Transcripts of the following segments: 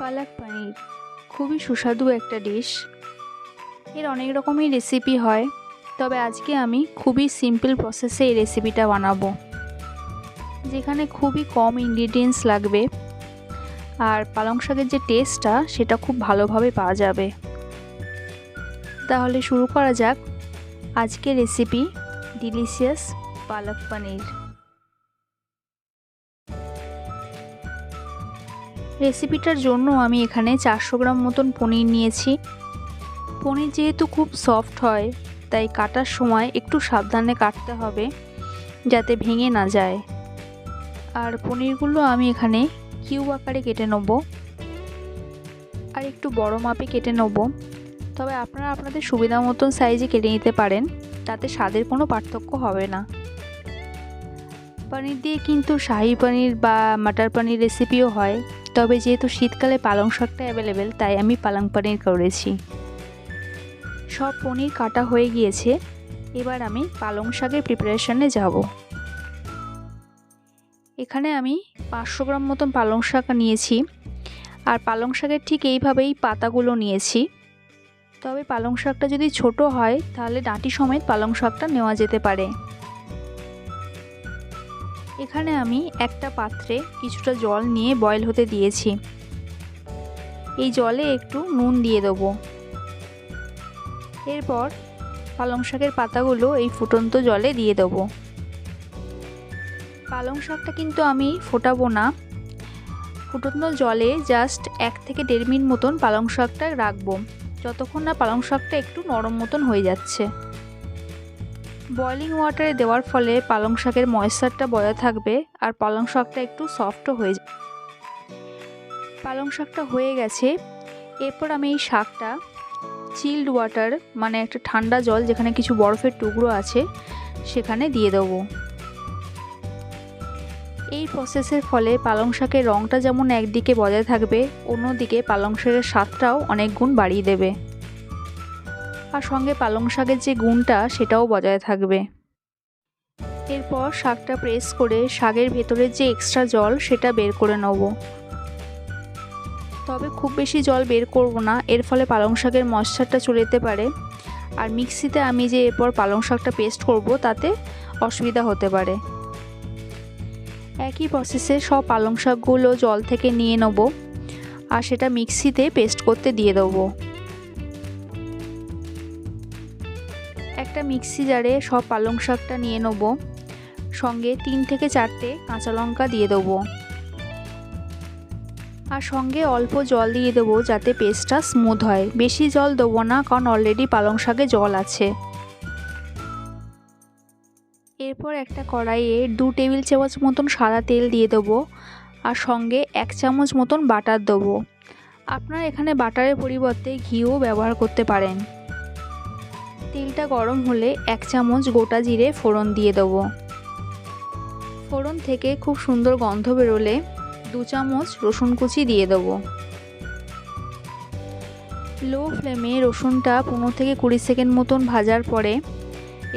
পালাক পানির। খুবই সুস্বাদু একটা ডিশ এর অনেক রকমই রেসিপি হয়। তবে আজকে আমি খুবই সিম্পল প্রসেসে এই রেসিপিটা বানাবো। যেখানে খুবই কম ইনগ্রিডিয়েন্টস লাগবে। আর পালং শাকের যে টেস্টটা সেটা খুব ভালোভাবে পাওয়া যাবে। তাহলে শুরু করা যাক। আজকের রেসিপি ডিলিশিয়াস পালক পনির। রেসিপিটার জন্য আমি এখানে চারশো গ্রাম মতন পনির নিয়েছি। পনির যেহেতু খুব সফট হয়, তাই কাটার সময় একটু সাবধানে কাটতে হবে, যাতে ভেঙে না যায়। আর পনিরগুলো আমি এখানে কিউব আকারে কেটে নেব। আর একটু বড় মাপে কেটে নেব। তবে আপনারা আপনাদের সুবিধা মতন সাইজে কেটে নিতে পারেন, তাতে স্বাদের কোনো পার্থক্য হবে না। পনির দিয়ে কিন্তু শাহি পনির বা মাটার পনির রেসিপিও হয়। তবে যেহেতু শীতকালে পালং শাকটা অ্যাভেলেবেল তাই আমি পালং পনির করেছি। সব পনির কাটা হয়ে গিয়েছে। এবার আমি পালং শাকের প্রিপারেশনে যাব। এখানে আমি পাঁচশো গ্রাম মতন পালং শাক নিয়েছি। আর পালং শাকের ঠিক এইভাবেই পাতাগুলো নিয়েছি। তবে পালং শাকটা যদি ছোট হয়, তাহলে ডাঁটি সমেত পালং শাকটা নেওয়া যেতে পারে। এখানে আমি একটা পাত্রে কিছুটা জল নিয়ে বয়েল হতে দিয়েছি। এই জলে একটু নুন দিয়ে দেবো। এরপর পালং শাকের পাতাগুলো এই ফুটন্ত জলে দিয়ে দেবো। পালং শাকটা কিন্তু আমি ফোটাবো না। ফুটন্ত জলে জাস্ট এক থেকে দেড় মিনিট মতন পালং শাকটা রাখব। যতক্ষণ না পালং শাকটা একটু নরম মতন হয়ে যাচ্ছে। বয়লিং ওয়াটারে দেওয়ার ফলে পালং শাকের ময়েশ্চারটা বজায় থাকবে আর পালং শাকটা একটু সফটও হয়ে যাবে। পালং শাকটা হয়ে গেছে। এরপর আমি এই শাকটা চিল্ড ওয়াটার মানে একটা ঠান্ডা জল, যেখানে কিছু বরফের টুকরো আছে, সেখানে দিয়ে দেবো। এই প্রসেসের ফলে পালং শাকের রঙটা যেমন একদিকে বজায় থাকবে, অন্যদিকে পালং শাকের স্বাদটাও অনেক গুণ বাড়িয়ে দেবে। আর সঙ্গে পালং শাকের যে গুণটা, সেটাও বজায় থাকবে। এরপর শাকটা প্রেস করে শাকের ভেতরের যে এক্সট্রা জল, সেটা বের করে নেব। তবে খুব বেশি জল বের করব না, এর ফলে পালং শাকের মশলাটা চলে যেতে পারে। আর মিক্সিতে আমি যে এরপর পালং শাকটা পেস্ট করব, তাতে অসুবিধা হতে পারে। একই প্রসেসে সব পালং শাকগুলো জল থেকে নিয়ে নেব। আর সেটা মিক্সিতে পেস্ট করতে দিয়ে দেবো। একটা মিক্সি জারে সব পালং শাকটা নিয়ে নেব। সঙ্গে তিন থেকে চারটে কাঁচা লঙ্কা দিয়ে দেবো। আর সঙ্গে অল্প জল দিয়ে দেবো যাতে পেস্টটা স্মুথ হয়। বেশি জল দেবো না, কারণ অলরেডি পালং শাকে জল আছে। এরপর একটা কড়াইয়ে দু টেবিল চামচ মতন সাদা তেল দিয়ে দেবো আর সঙ্গে এক চামচ মতন বাটার দেবো। আপনারা এখানে বাটারের পরিবর্তে ঘিও ব্যবহার করতে পারেন। তেলটা গরম হলে এক চামচ গোটা জিরে ফোড়ন দিয়ে দেবো। ফোড়ন থেকে খুব সুন্দর গন্ধ বেরোলে দু চামচ রসুন কুচি দিয়ে দেবো। লো ফ্লেমে রসুনটা পনেরো থেকে কুড়ি সেকেন্ড মতন ভাজার পরে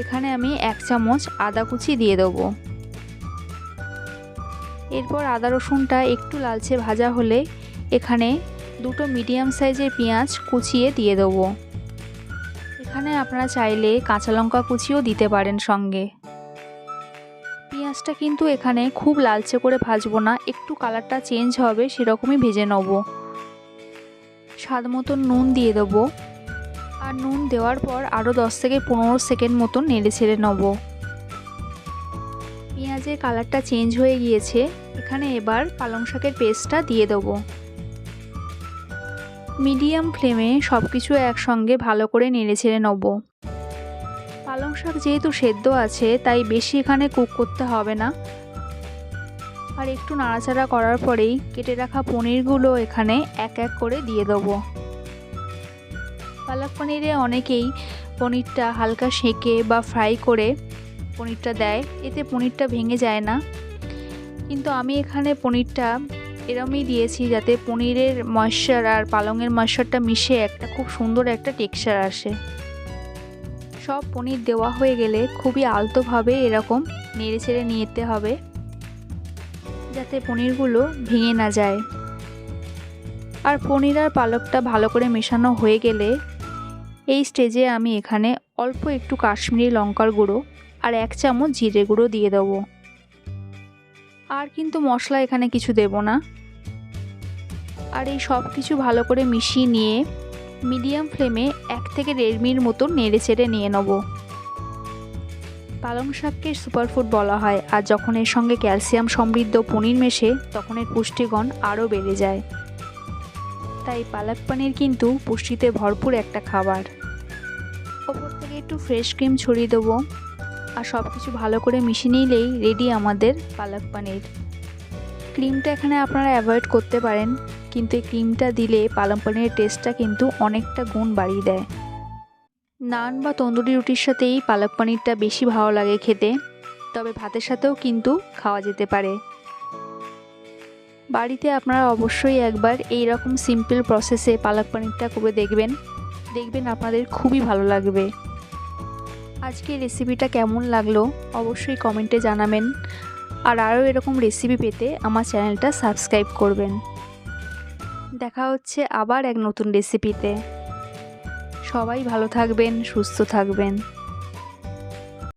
এখানে আমি এক চামচ আদা কুচি দিয়ে দেবো। এরপর আদা রসুনটা একটু লালচে ভাজা হলে এখানে দুটো মিডিয়াম সাইজের পেঁয়াজ কুচিয়ে দিয়ে দেবো। এখানে আপনারা চাইলে কাঁচা লঙ্কা কুচিও দিতে পারেন সঙ্গে। পেঁয়াজটা কিন্তু এখানে খুব লালচে করে ভাজবো না, একটু কালারটা চেঞ্জ হবে, সেরকমই ভেজে নেব। স্বাদ মতন নুন দিয়ে দেবো। আর নুন দেওয়ার পর আরও দশ থেকে পনেরো সেকেন্ড মতন নেড়ে ছেড়ে নেব। পেঁয়াজের কালারটা চেঞ্জ হয়ে গিয়েছে, এখানে এবার পালং শাকের পেস্টটা দিয়ে দেবো। মিডিয়াম ফ্লেমে সব কিছু একসঙ্গে ভালো করে নেড়ে ছেড়ে নেব। পালং শাক যেহেতু সেদ্ধ আছে, তাই বেশি এখানে কুক করতে হবে না। আর একটু নাড়াচাড়া করার পরেই কেটে রাখা পনিরগুলো এখানে এক এক করে দিয়ে দেবো। পালক পনিরে অনেকেই পনিরটা হালকা সেঁকে বা ফ্রাই করে পনিরটা দেয়। এতে পনিরটা ভেঙে যায় না। কিন্তু আমি এখানে পনিরটা এরমই দিয়েছি যাতে পনিরের ময়শ্চার আর পালংয়ের ময়শ্চারটা মিশে একটা খুব সুন্দর একটা টেক্সচার আসে। সব পনির দেওয়া হয়ে গেলে খুবই আলতোভাবে এরকম নেড়ে ছেড়ে নিতে হবে, যাতে পনিরগুলো ভেঙে না যায়। আর পনির আর পালকটা ভালো করে মেশানো হয়ে গেলে এই স্টেজে আমি এখানে অল্প একটু কাশ্মীরি লঙ্কার গুঁড়ো আর এক চামচ জিরে গুঁড়ো দিয়ে দেবো। আর কিন্তু মশলা এখানে কিছু দেব না। আর এই সব কিছু ভালো করে মিশিয়ে নিয়ে মিডিয়াম ফ্লেমে এক থেকে দেড় মিনিট মতো নেড়ে চেড়ে নিয়ে নেব। পালং শাককে সুপারফুড বলা হয় আর যখন এর সঙ্গে ক্যালসিয়াম সমৃদ্ধ পনির মেশে, তখন এর পুষ্টিগুণ আরও বেড়ে যায়। তাই পালক পনির কিন্তু পুষ্টিতে ভরপুর একটা খাবার। ওপর থেকে একটু ফ্রেশ ক্রিম ছড়িয়ে দেবো আর সব কিছু ভালো করে মিশিয়ে নিলেই রেডি আমাদের পালক পনির। ক্রিমটা এখানে আপনারা অ্যাভয়েড করতে পারেন। কিন্তু এই ক্রিমটা দিলে পালং পনিরের টেস্টটা কিন্তু অনেকটা গুণ বাড়িয়ে দেয়। নান বা তন্দুরি রুটির সাথেই পালক পনিরটা বেশি ভালো লাগে খেতে, তবে ভাতের সাথেও কিন্তু খাওয়া যেতে পারে। বাড়িতে আপনারা অবশ্যই একবার এই রকম সিম্পল প্রসেসে পালক পনিরটা করে দেখবেন। দেখবেন আপনাদের খুবই ভালো লাগবে। আজকে রেসিপিটা কেমন লাগল অবশ্যই কমেন্টে জানাবেন। আর আরও এরকম রেসিপি পেতে আমার চ্যানেলটা সাবস্ক্রাইব করবেন। দেখা হচ্ছে আবার এক নতুন রেসিপিতে সবাই ভালো থাকবেন সুস্থ থাকবেন।